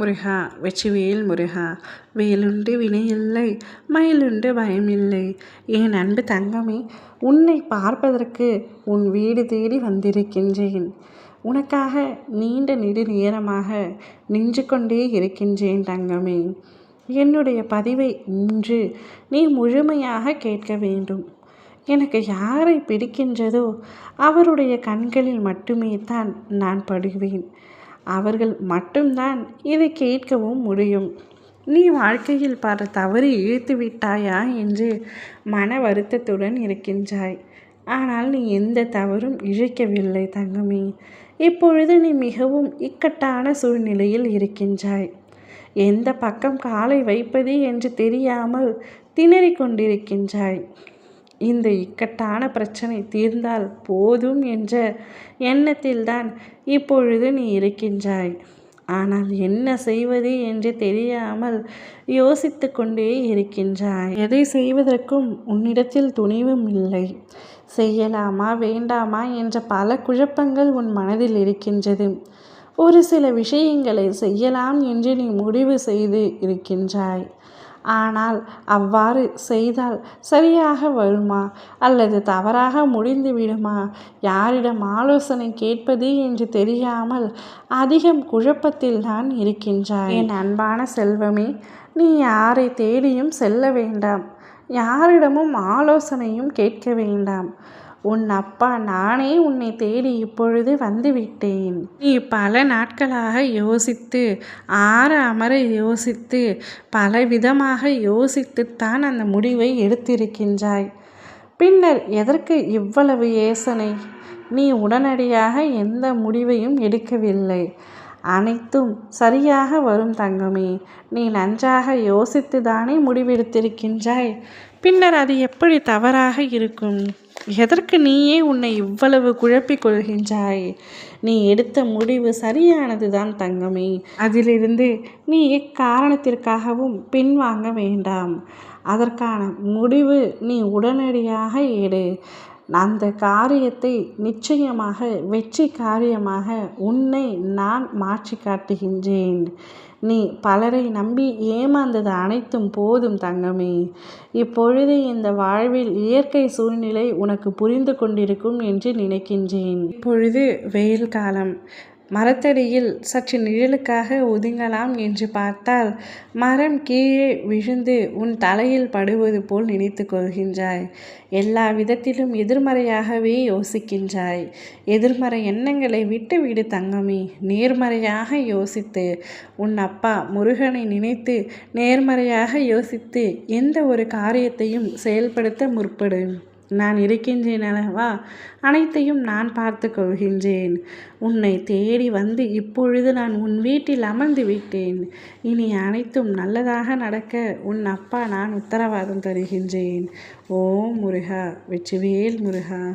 முருகா வெற்றிவேல் முருகா வேலுண்டு வினையில்லை மயிலுண்டு பயமில்லை. என் அன்பு தங்கமே உன்னை பார்ப்பதற்கு உன் வீடு தேடி வந்திருக்கின்றேன். உனக்காக நீண்ட நெடு நேரமாக நின்று கொண்டே இருக்கின்றேன் தங்கமே. என்னுடைய பதிவை இன்று நீ முழுமையாக கேட்க வேண்டும். எனக்கு யாரை பிடிக்கின்றதோ அவருடைய கண்களில் மட்டுமே தான் நான் படுவேன். அவர்கள் மட்டும்தான் இதை கேட்கவும் முடியும். நீ வாழ்க்கையில் பல தவறு இழுத்து விட்டாயா என்று மன வருத்தத்துடன் இருக்கின்றாய். ஆனால் நீ எந்த தவறும் இழைக்கவில்லை தங்கமே. இப்பொழுது நீ மிகவும் இக்கட்டான சூழ்நிலையில் இருக்கின்றாய். எந்த பக்கம் காலை வைப்பது என்று தெரியாமல் திணறிக் கொண்டிருக்கின்றாய். இந்த இக்கட்டான பிரச்சனை தீர்ந்தால் போதும் என்ற எண்ணத்தில்தான் இப்பொழுது நீ இருக்கின்றாய். ஆனால் என்ன செய்வது என்று தெரியாமல் யோசித்து கொண்டே இருக்கின்றாய். எதை செய்வதற்கும் உன்னிடத்தில் துணிவும் இல்லை. செய்யலாமா வேண்டாமா என்ற பல குழப்பங்கள் உன் மனதில் இருக்கின்றது. ஒரு சில விஷயங்களை செய்யலாம் என்று நீ முடிவு செய்து இருக்கின்றாய். ஆனால் அவ்வாறு செய்தால் சரியாக வருமா? அல்லது தவறாக முடிந்து விடுமா? யாரிடம் ஆலோசனை கேட்பது என்று தெரியாமல் அதிகம் குழப்பத்தில் தான் இருக்கின்றாய். என் அன்பான செல்வமே நீ யாரை தேடியும் செல்ல வேண்டாம். யாரிடமும் ஆலோசனையும் கேட்க வேண்டாம். உன் அப்பா நானே உன்னை தேடி இப்பொழுது வந்துவிட்டேன். நீ பல நாட்களாக யோசித்து ஆற அமர யோசித்து பல விதமாக யோசித்துத்தான் அந்த முடிவை எடுத்திருக்கின்றாய். பின்னர் எதற்கு இவ்வளவு யோசனை? நீ உடனடியாக எந்த முடிவையும் எடுக்கவில்லை. அனைத்தும் சரியாக வரும் தங்கமே நீ நன்றாக யோசித்து தானே முடிவெடுத்திருக்கின்றாய். பின்னர் அது எப்படி தவறாக இருக்கும்? எதற்கு நீயே உன்னை இவ்வளவு குழப்பிக் கொள்கின்றாய்? நீ எடுத்த முடிவு சரியானதுதான் தங்கமே. அதிலிருந்து நீ எக்காரணத்திற்காகவும் பின்வாங்க வேண்டாம். அதற்கான முடிவு நீ உடனடியாக எடு. அந்த காரியத்தை நிச்சயமாக வெற்றி காரியமாக உன்னை நான் மாற்றி காட்டுகின்றேன். நீ பலரை நம்பி ஏமாந்தது அனைத்தும் போதும் தங்கமே. இப்பொழுது இந்த வாழ்வில் இயற்கை சூழ்நிலை உனக்கு புரிந்து கொண்டிருக்கும் என்று நினைக்கின்றேன். இப்பொழுது வெயில் காலம். மரத்தடியில் சற்று நிழலுக்காக ஒதுங்கலாம் என்று பார்த்தால் மரம் கீழே விழுந்து உன் தலையில் படுவது போல் நினைத்து கொள்கின்றாய். எல்லா விதத்திலும் எதிர்மறையாகவே யோசிக்கின்றாய். எதிர்மறை எண்ணங்களை விட்டு விடு தங்கமே. நேர்மறையாக யோசித்து உன் அப்பா முருகனை நினைத்து நேர்மறையாக யோசித்து எந்த ஒரு காரியத்தையும் செயல்படுத்த முற்படு. நான் இருக்கின்றேன் அல்லவா அனைத்தையும் நான் பார்த்து கொள்கின்றேன். உன்னை தேடி வந்து இப்பொழுது நான் உன் வீட்டில் அமர்ந்து விட்டேன். இனி அனைத்தும் நல்லதாக நடக்க உன் அப்பா நான் உத்தரவாதம் தருகின்றேன். ஓம் முருகா வெற்றிவேல் முருகா.